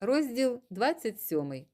Розділ 27.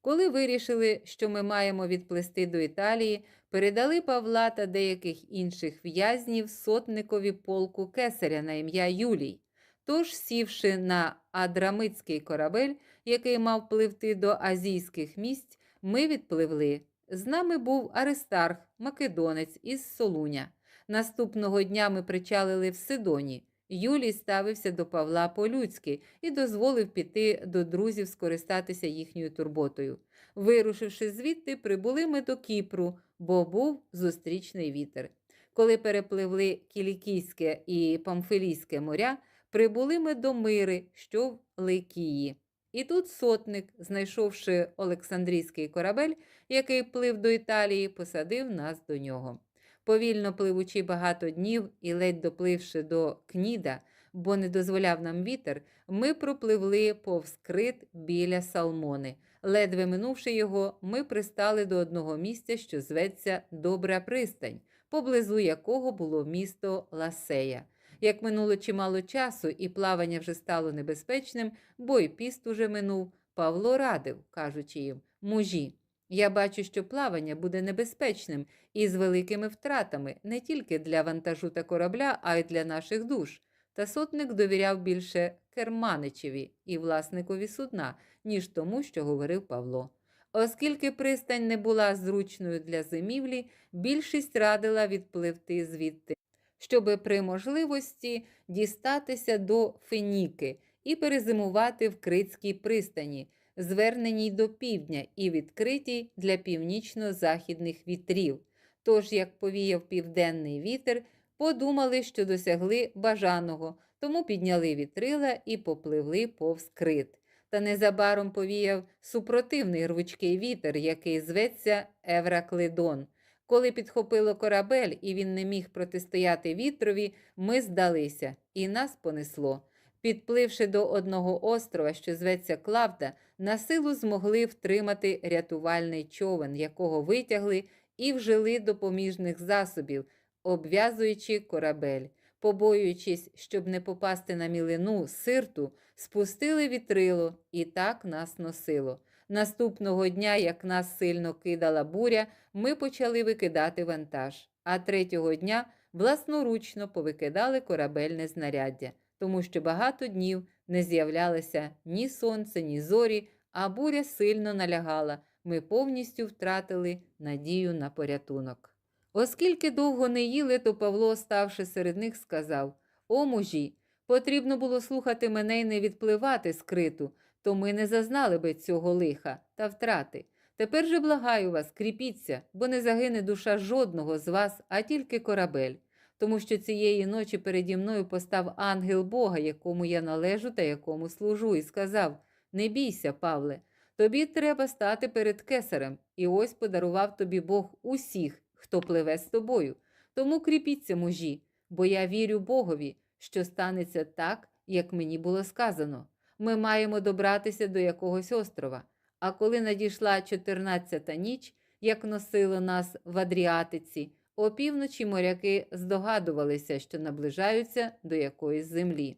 Коли вирішили, що ми маємо відплисти до Італії, передали Павла та деяких інших в'язнів сотникові полку кесаря на ім'я Юлій. Тож, сівши на Адрамицький корабель, який мав пливти до азійських місць, ми відпливли. З нами був Аристарх, македонець із Солуня. Наступного дня ми причалили в Сидоні. Юлій ставився до Павла по-людськи і дозволив піти до друзів скористатися їхньою турботою. Вирушивши звідти, прибули ми до Кіпру, бо був зустрічний вітер. Коли перепливли Кілікійське і Памфилійське моря, прибули ми до Мири, що в Ликії. І тут сотник, знайшовши Олександрійський корабель, який плив до Італії, посадив нас до нього. Повільно пливучи багато днів і ледь допливши до Кніда, бо не дозволяв нам вітер, ми пропливли повз крит біля Салмони. Ледве минувши його, ми пристали до одного місця, що зветься Добра пристань, поблизу якого було місто Ласея. Як минуло чимало часу і плавання вже стало небезпечним, бо й піст уже минув, Павло радив, кажучи їм: мужі, я бачу, що плавання буде небезпечним і з великими втратами не тільки для вантажу та корабля, а й для наших душ. Та сотник довіряв більше керманичеві і власникові судна, ніж тому, що говорив Павло. Оскільки пристань не була зручною для зимівлі, більшість радила відпливти звідти, щоби при можливості дістатися до Феніки і перезимувати в Критській пристані, зверненій до півдня і відкритій для північно-західних вітрів. Тож, як повіяв південний вітер, подумали, що досягли бажаного, тому підняли вітрила і попливли повз крит. Та незабаром повіяв супротивний рвучкий вітер, який зветься Евраклидон. Коли підхопило корабель і він не міг протистояти вітрові, ми здалися, і нас понесло. Підпливши до одного острова, що зветься Клавда, на силу змогли втримати рятувальний човен, якого витягли і вжили допоміжних засобів, обв'язуючи корабель. Побоюючись, щоб не попасти на мілину сирту, спустили вітрило, і так нас носило. Наступного дня, як нас сильно кидала буря, ми почали викидати вантаж, а третього дня власноручно повикидали корабельне знаряддя, тому що багато днів не з'являлося ні сонце, ні зорі, а буря сильно налягала. Ми повністю втратили надію на порятунок. Оскільки довго не їли, то Павло, ставши серед них, сказав: О мужі, потрібно було слухати мене й не відпливати з криту, то ми не зазнали би цього лиха та втрати. Тепер же благаю вас, кріпіться, бо не загине душа жодного з вас, а тільки корабель. Тому що цієї ночі переді мною постав ангел Бога, якому я належу та якому служу, і сказав: Не бійся, Павле, тобі треба стати перед кесарем, і ось подарував тобі Бог усіх, хто пливе з тобою. Тому кріпіться, мужі, бо я вірю Богові, що станеться так, як мені було сказано. Ми маємо добратися до якогось острова. А коли надійшла 14-та ніч, як носило нас в Адріатиці, опівночі моряки здогадувалися, що наближаються до якоїсь землі.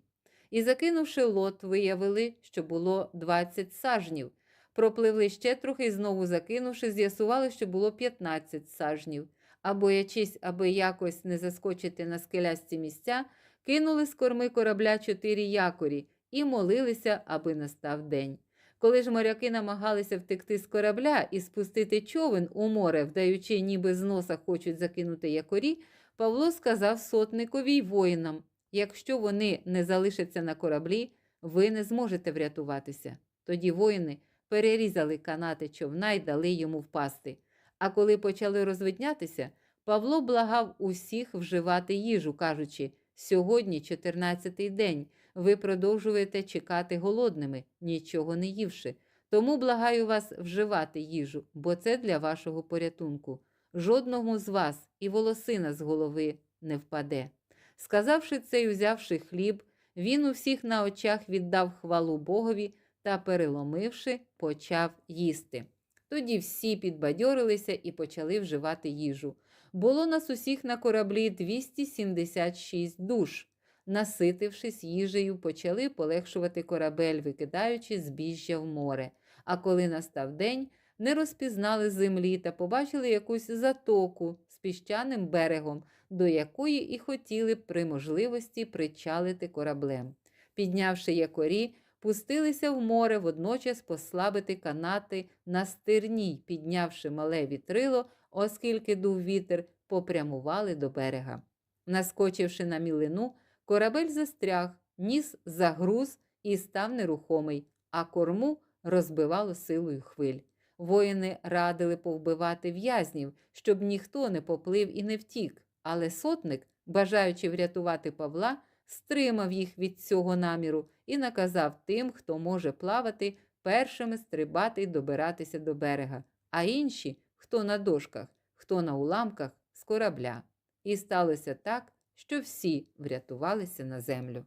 І, закинувши лот, виявили, що було 20 сажнів. Пропливли ще трохи і знову закинувши, з'ясували, що було 15 сажнів. А боячись, аби якось не заскочити на скелясті місця, кинули з корми корабля чотири якорі і молилися, аби настав день. Коли ж моряки намагалися втекти з корабля і спустити човен у море, вдаючи, ніби з носа хочуть закинути якорі, Павло сказав сотникові й воїнам: якщо вони не залишаться на кораблі, ви не зможете врятуватися. Тоді воїни перерізали канати човна й дали йому впасти. А коли почали розвиднятися, Павло благав усіх вживати їжу, кажучи: сьогодні, 14-й день, ви продовжуєте чекати голодними, нічого не ївши. Тому благаю вас вживати їжу, бо це для вашого порятунку. Жодному з вас і волосина з голови не впаде. Сказавши це й узявши хліб, він у всіх на очах віддав хвалу Богові та, переломивши, почав їсти. Тоді всі підбадьорилися і почали вживати їжу. Було нас усіх на кораблі 276 душ. Наситившись їжею, почали полегшувати корабель, викидаючи збіжжя в море. А коли настав день, не розпізнали землі та побачили якусь затоку з піщаним берегом, до якої і хотіли б при можливості причалити кораблем. Піднявши якорі, пустилися в море, водночас послабити канати на стерні, піднявши мале вітрило, оскільки дув вітер, попрямували до берега. Наскочивши на мілину, корабель застряг, ніс загруз і став нерухомий, а корму розбивало силою хвиль. Воїни радили повбивати в'язнів, щоб ніхто не поплив і не втік. Але сотник, бажаючи врятувати Павла, стримав їх від цього наміру і наказав тим, хто може плавати, першими стрибати й добиратися до берега, а інші, хто на дошках, хто на уламках з корабля. І сталося так, що всі врятувалися на землю.